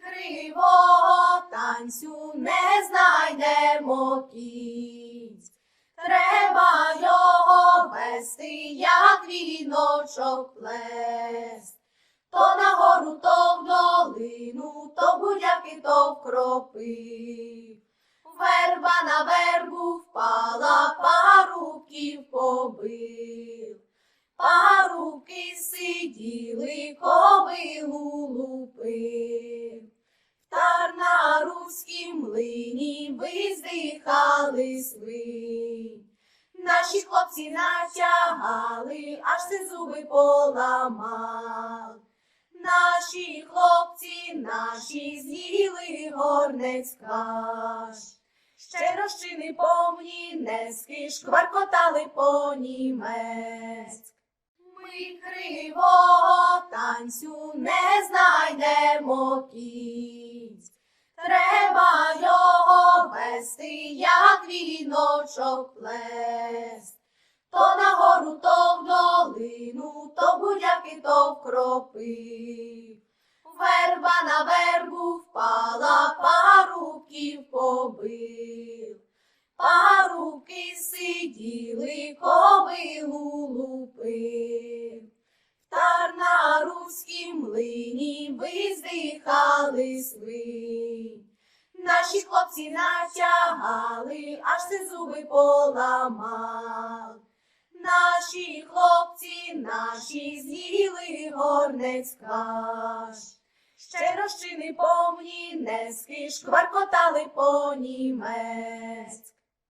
кривого танцю не знайдемо кінць. Треба його вести, як віночок плес. То на гору, то в долину, то будяки, то в кропи. Верба на вербу впала, парубків побив. Парубки сиділи, кобилу лупив. Руськім млині виздихали свинь. Наші хлопці натягали, аж ти зуби поламав. Наші хлопці, наші з'їли горнець каш. Ще розчини повні нески, шкваркотали по німець. Ми кривого танцю не знайдемо кінць. Вести, як віночок плес. То на гору, то в долину, то будяки, то в кропи. Верба на вербу впала, парубків побив. Парубки сиділи, кобилу лупив. Та на руськім млині виздихали свинь. Наші хлопці натягали, аж ти зуби поламав. Наші хлопці, наші з'їли горнець каш. Ще розчини повні нески, шкваркотали по німець.